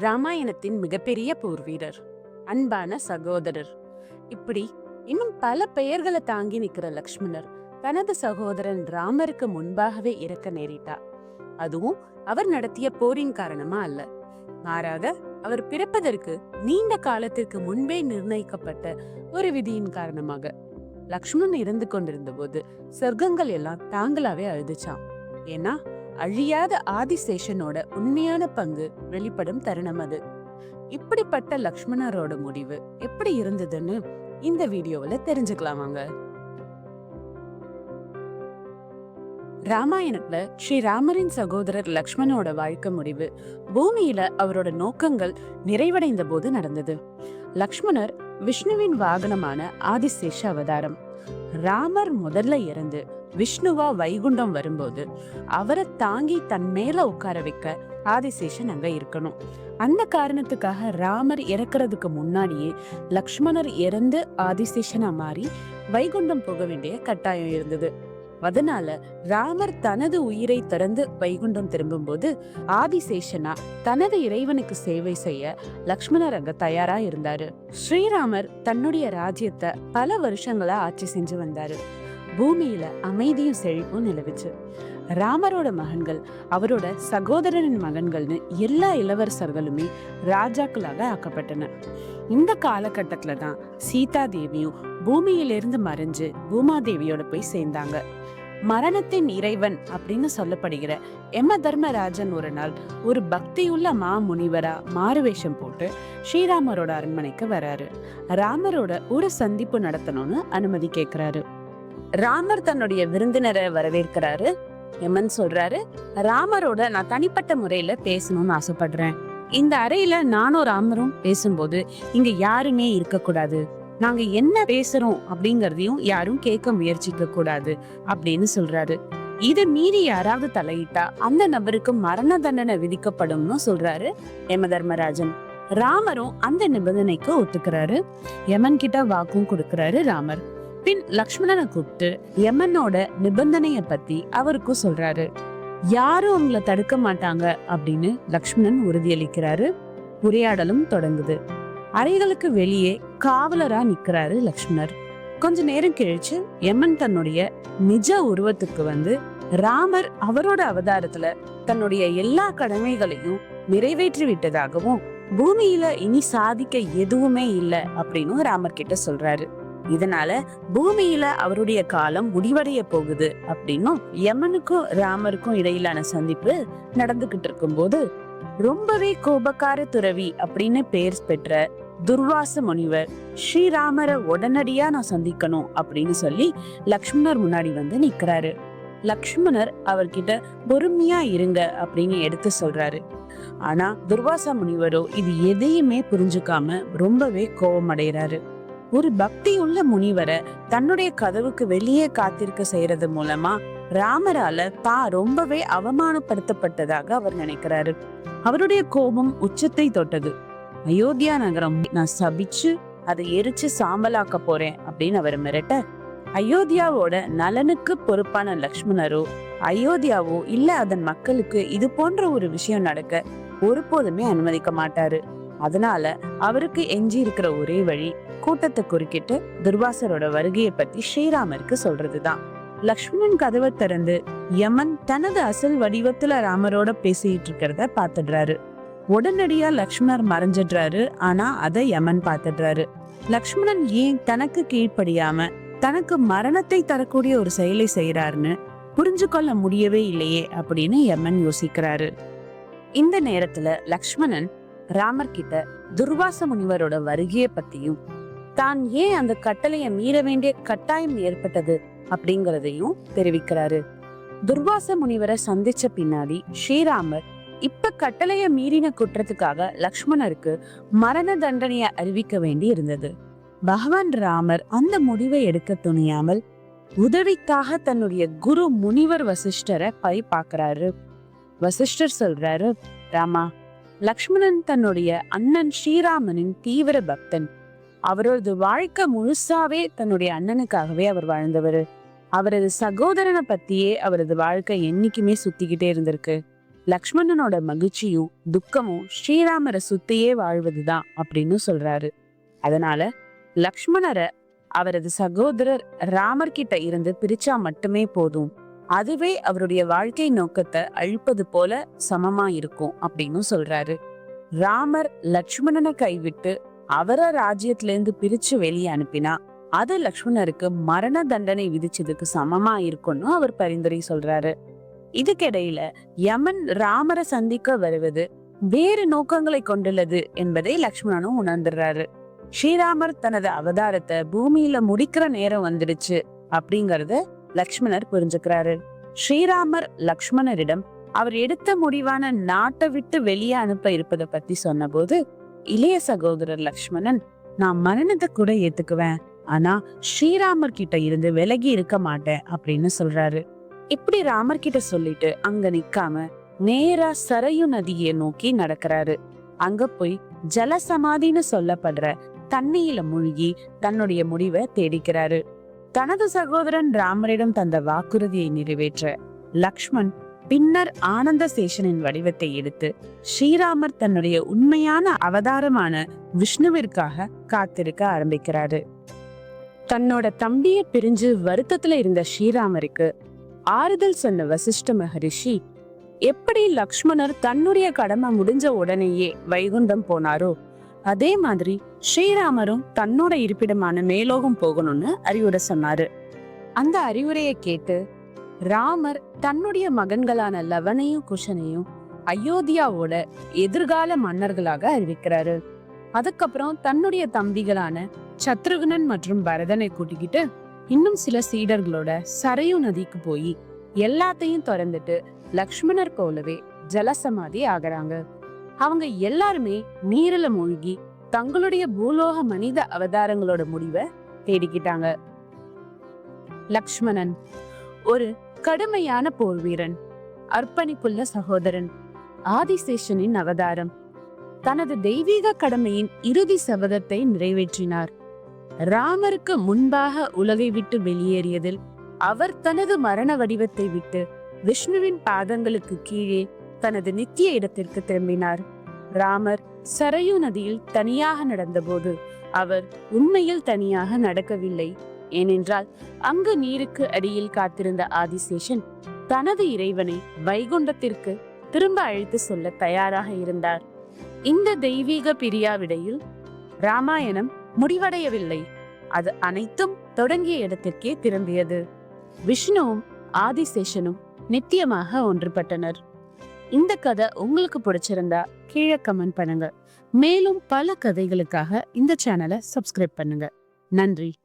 ராமாயணத்தின் மிகப்பெரிய போர் வீரர் அன்பான சகோதரர். இப்படி இன்னும் பல பெயர்களை தாங்கி நிற்கிற லக்ஷ்மணர் தனது சகோதரன் ராமருக்கு முன்பாகவே இறக்க நேரிட்டா. அதுவும் அவர் நடத்திய போரின் காரணமா அல்ல. மாறாக அவர் பிறப்பதற்கு நீண்ட காலத்திற்கு முன்பே நிர்ணயிக்கப்பட்ட ஒரு விதியின் காரணமாக லக்ஷ்மணன் இறந்து கொண்டிருந்த போது சொர்க்கங்கள் எல்லாம் தாங்களாவே அழுதுச்சான் ஏன்னா அழியாத ஆதிசேஷனோட உண்மையான பங்கு வெளிப்படும் தருணம் அது. இப்படிப்பட்ட லக்ஷ்மணரோட முடிவு எப்படி இருந்ததுன்னு இந்த வீடியோவில் தெரிஞ்சுக்கலாம் வாங்க. ராமாயணத்துல ஸ்ரீ ராமரின் சகோதரர் லக்ஷ்மணோட வாழ்க்கை முடிவு பூமியில அவரோட நோக்கங்கள் நிறைவடைந்த போது நடந்தது. லக்ஷ்மணர் விஷ்ணுவின் வாகனமான ஆதிசேஷ அவதாரம். ராமர் முதல்ல இறந்து விஷ்ணுவா வைகுண்டம் வரும்போது அவரை தாங்கி தன் மேல உட்கார வைக்க ஆதிசேஷன் அங்க இருக்கணும். அந்த காரணத்துக்காக ராமர் இறக்குறதுக்கு முன்னாடியே லக்ஷ்மணர் இறந்து ஆதிசேஷனா மாறி வைகுண்டம் போக வேண்டிய கட்டாயம் இருந்தது. அதனால ராமர் தனது உயிரை திறந்து வைகுண்டம் திரும்பும்போது ஆதிசேஷனா தனது இறைவனுக்கு சேவை செய்ய லக்ஷ்மணர் அங்க தயாரா இருந்தாரு. ஸ்ரீராமர் தன்னுடைய ராஜ்யத்தை பல வருஷங்களா ஆட்சி செஞ்சு வந்தாரு. பூமியில அமைதியும் செழிப்பும் நிலவுச்சு. ராமரோட மகன்கள் அவரோட சகோதரனின் மகன்கள்னு எல்லா இளவரசர்களுமே ராஜாக்களாக ஆக்கப்பட்டனர் இந்த காலகட்டத்துல தான் சீதா தேவியும் பூமியிலிருந்து மறைஞ்சு பூமாதேவியோட போய் சேர்ந்தாங்க. மரணத்தின் இறைவன் அப்படின்னு சொல்லப்படுகிற எம தர்மராஜன் ஒரு நாள் ஒரு பக்தியுள்ள மா முனிவரா மாறுவேஷம் போட்டு ஸ்ரீராமரோட அரண்மனைக்கு வராரு. ராமரோட ஒரு சந்திப்பு நடத்தணும்னு அனுமதி கேட்கிறாரு ராமர் தன்னுடைய விருந்தினரை வரவேற்கிறாரு. எமன் சொல்றாரு ராமரோட நான் தனிப்பட்ட முறையில பேசணும்னு ஆசைப்படுறேன். இந்த அறையில நானும் ராமரும் பேசும்போது இங்க யாருமே இருக்கக்கூடாது. நாங்க என்ன பேசுறோம் அப்படிங்கறதையும் யாரும் கேட்க முயற்சிக்க கூடாது அப்படின்னு சொல்றாரு. இதை மீறி யாராவது தலையிட்டா அந்த நபருக்கு மரண தண்டனை விதிக்கப்படும்னு சொல்றாரு யம தர்மராஜன் ராமரும் அந்த நிபந்தனைக்கு ஒத்துக்கிறாரு. யமன் கிட்ட வாக்கும் கொடுக்கிறாரு ராமர். பின் லக்ஷ்மணனை கூப்பிட்டு யமனோட நிபந்தனைய பத்தி அவருக்கும் சொல்றாரு. யாரும் உங்களை தடுக்க மாட்டாங்க அப்படின்னு லக்ஷ்மணன் உறுதியளிக்கிறாரு. உரையாடலும் தொடங்குது. அறைகளுக்கு வெளியே காவலரா நிக்கிறாரு லக்ஷ்மணர். கொஞ்ச நேரம் கழிச்சு யமன் தன்னுடைய நிஜ உருவத்துக்கு வந்து ராமர் அவரோட அவதாரத்துல தன்னுடைய எல்லா கடமைகளையும் நிறைவேற்றி விட்டதாகவும் பூமியில இனி சாதிக்க எதுவுமே இல்லை அப்படின்னு ராமர் கிட்ட சொல்றாரு. இதனால பூமியில அவருடைய காலம் முடிவடைய போகுது அப்படின்னும் யமனுக்கும் ராமருக்கும் இடையிலான சந்திப்பு நடந்துகிட்டு இருக்கும்போது ரொம்பவே கோபக்கார துறவி அப்படின்னு பெயர் பெற்ற துர்வாச முனிவர் ஸ்ரீராமரை உடனடியா நான் சந்திக்கணும் அப்படின்னு சொல்லி லக்ஷ்மணர் முன்னாடி வந்து நிக்கிறாரு. லக்ஷ்மணர் அவர்கிட்ட பொறுமையா இருங்க அப்படின்னு எடுத்து சொல்றாரு. ஆனா துர்வாச முனிவரோ இது எதையுமே புரிஞ்சுக்காம ரொம்பவே கோபமடைகிறாரு ஒரு பக்தி உள்ள முனிவரை தன்னுடைய கதவுக்கு வெளியே காத்திருக்க செய்யறது மூலமா ராமரால தா ரொம்பவே அவமானப்படுத்தப்பட்டதாக அவர் நினைக்கிறாரு. அவருடைய கோபம் உச்சத்தை தொட்டது. அயோத்தியா நகரம் நான் சபிச்சு அதை எரிச்சு சாம்பலாக்க போறேன் அப்படின்னு அவர் மிரட்ட அயோத்தியாவோட நலனுக்கு பொறுப்பான லக்ஷ்மணரோ அயோத்தியாவோ இல்ல அதன் மக்களுக்கு இது போன்ற ஒரு விஷயம் நடக்க ஒருபோதுமே அனுமதிக்க மாட்டாரு. அதனால அவருக்கு எஞ்சி இருக்கிற ஒரே வழி கூட்டத்தை குறுக்கிட்டு துர்வாசரோட வருகையை பத்தி ஸ்ரீராமருக்கு சொல்றதுதான். லக்ஷ்மணன் கதவை திறந்து யமன் தனது அசல் வடிவத்துல ராமரோட பேசிட்டு இருக்கிறத பாத்துடுறாரு உடனடியா லக்ஷ்மணர் மறைஞ்சிடுறாரு. ஆனா அதை யமன் பாத்துடுறாரு லக்ஷ்மணன் ஏன் தனக்கு கீழ்ப்படியாம தனக்கு மரணத்தை தரக்கூடிய ஒரு செயலை செய்யறாருன்னு புரிஞ்சு கொள்ள முடியவே இல்லையே அப்படின்னு யமன் யோசிக்கிறாரு. இந்த நேரத்துல லக்ஷ்மணன் ராமர் கிட்ட துர்வாச முனிவரோட வருகையை பத்தியும் தான் ஏன் அந்த கட்டளையை மீற வேண்டிய கட்டாயம் ஏற்பட்டது அப்படிங்கறதையும் தெரிவிக்கிறாரு. துர்வாச முனிவரை சந்திச்ச பின்னாடி ஸ்ரீராமர் இப்ப கட்டளைய மீறின குற்றத்துக்காக லக்ஷ்மணருக்கு மரண தண்டனையை அறிவிக்க வேண்டி இருந்தது. பகவான் ராமர் அந்த முடிவை எடுக்க துணியாமல் உதவிக்காக தன்னுடைய குரு முனிவர் வசிஷ்டரை பை பார்க்கறாரு வசிஷ்டர் சொல்றாரு ராமா லக்ஷ்மணன் தன்னுடைய அண்ணன் ஸ்ரீராமனின் தீவிர பக்தன். அவரது வாழ்க்கை முழுசாவே தன்னுடைய அண்ணனுக்காகவே அவர் வாழ்ந்தவர். அவரது சகோதரனை பத்தியே அவரது வாழ்க்கை என்னைக்குமே சுத்திக்கிட்டே இருந்திருக்கு. லக்ஷ்மணனோட மகிழ்ச்சியும் துக்கமும் ஸ்ரீராமரை சுத்தியே வாழ்வதுதான் அப்படின்னு சொல்றாரு. அதனால லக்ஷ்மணரை அவரது சகோதரர் ராமர் கிட்ட இருந்து பிரிச்சா மட்டுமே போதும். அதுவே அவருடைய வாழ்க்கை நோக்கத்தை அழிப்பது போல சமமா இருக்கும் அப்படின்னு சொல்றாரு. ராமர் லக்ஷ்மணனை கைவிட்டு அவரை ராஜ்யத்திலேருந்து பிரிச்சு வெளியே அனுப்பினா அது லக்ஷ்மணருக்கு மரண தண்டனை விதிச்சதுக்கு சமமா இருக்கும்னு அவர் பரிந்துரை சொல்றாரு. இதுக்கிடையில யமன் ராமரை சந்திக்க வருவது வேறு நோக்கங்களை கொண்டுள்ளது என்பதை லக்ஷ்மணனும் உணர்ந்துடுறாரு. ஸ்ரீராமர் தனது அவதாரத்தை பூமியில முடிக்கிற நேரம் வந்துடுச்சு அப்படிங்கறத லக்ஷ்மணர் புரிஞ்சுக்கிறாரு. ஸ்ரீராமர் லக்ஷ்மணரிடம் அவர் எடுத்த முடிவான நாட்டை விட்டு வெளியே அனுப்ப இருப்பதை பத்தி சொன்னபோது இளைய சகோதரர் லக்ஷ்மணன் நான் மரணத்தை கூட ஏத்துக்குவேன். ஆனா ஸ்ரீராமர் கிட்ட இருந்து விலகி இருக்க மாட்டேன் அப்படின்னு சொல்றாரு. இப்படி ராமர் கிட்ட சொல்லிட்டு அங்க நிக்காம நேரா சரையு நதியை நோக்கி நடக்கிறாரு. அங்க போய் ஜலசமாதின்னு சொல்லப்படுற தண்ணியில மூழ்கி தன்னுடைய முடிவை தேடிக்கிறாரு. தனது சகோதரன் ராமரிடம் தந்த வாக்குறுதியை நிறைவேற்ற லக்ஷ்மண் பின்னர் ஆனந்த சேஷனின் வடிவத்தை எடுத்து ஸ்ரீராமர் தன்னுடைய உண்மையான அவதாரமான விஷ்ணுவிற்காக காத்திருக்க ஆரம்பிக்கிறாரு. தன்னோட தம்பிய பிரிஞ்சு வருத்தத்துல இருந்த ஸ்ரீராமருக்கு ஆறுதல் சொன்ன வசிஷ்ட மகரிஷி எப்படி லக்ஷ்மணர் தன்னுடைய கடமை முடிஞ்ச உடனேயே வைகுண்டம் போனாரோ அதே மாதிரி ஸ்ரீராமரும் தன்னோட இருப்பிடமான மேலோகம் போகணும்னு அறிவுரை சொன்னாரு. அந்த அறிவுரையை கேட்டு ராமர் தன்னுடைய மகன்களான லவனையும் குஷனையும் அயோத்தியாவோட எதிர்கால மன்னர்களாக அறிவிக்கிறாரு. அதுக்கப்புறம் தன்னுடைய தம்பிகளான சத்ருகுணன் மற்றும் பரதனை கூட்டிக்கிட்டு இன்னும் சில சீடர்களோட சரையு நதிக்கு போய் எல்லாத்தையும் திறந்துட்டு லக்ஷ்மணர் போலவே ஜலசமாதி ஆகிறாங்க. அவங்க எல்லாருமே நீரில மூழ்கி தங்களுடைய பூலோக மனித அவதாரங்களோட முடிவை தேடிக்கிட்டாங்க. லக்ஷ்மணன் ஒரு கடுமையான போர் வீரன் அர்ப்பணிப்புள்ள சகோதரன் ஆதிசேஷனின் அவதாரம். தனது தெய்வீக கடமையின் இறுதி சபதத்தை நிறைவேற்றினார். ராமருக்கு முன்பாக உலகை விட்டு வெளியேறியதில் அவர் தனது மரண வடிவத்தை விட்டு விஷ்ணுவின் பாதங்களுக்கு கீழே தனது நித்திய இடத்திற்கு திரும்பினார். ராமர் சரையு நதியில் தனியாக நடந்தபோது அவர் உண்மையில் தனியாக நடக்கவில்லை. ஏனென்றால் அங்கு நீருக்கு அடியில் காத்திருந்த ஆதிசேஷன் தனது இறைவனை வைகுண்டத்திற்கு திரும்ப அழைத்து சொல்ல தயாராக இருந்தார். இந்த தெய்வீக பிரியாவிடையில் ராமாயணம் முடிவடையவில்லை. அது அனைத்தும் தொடங்கிய இடத்திற்கே திரும்பியது. விஷ்ணுவும் ஆதிசேஷனும் நித்தியமாக ஒன்றுபட்டனர். இந்த கதை உங்களுக்கு பிடிச்சிருந்தா கீழே கமெண்ட் பண்ணுங்க. மேலும் பல கதைகளுக்காக இந்த சேனலை சப்ஸ்கிரைப் பண்ணுங்க. நன்றி.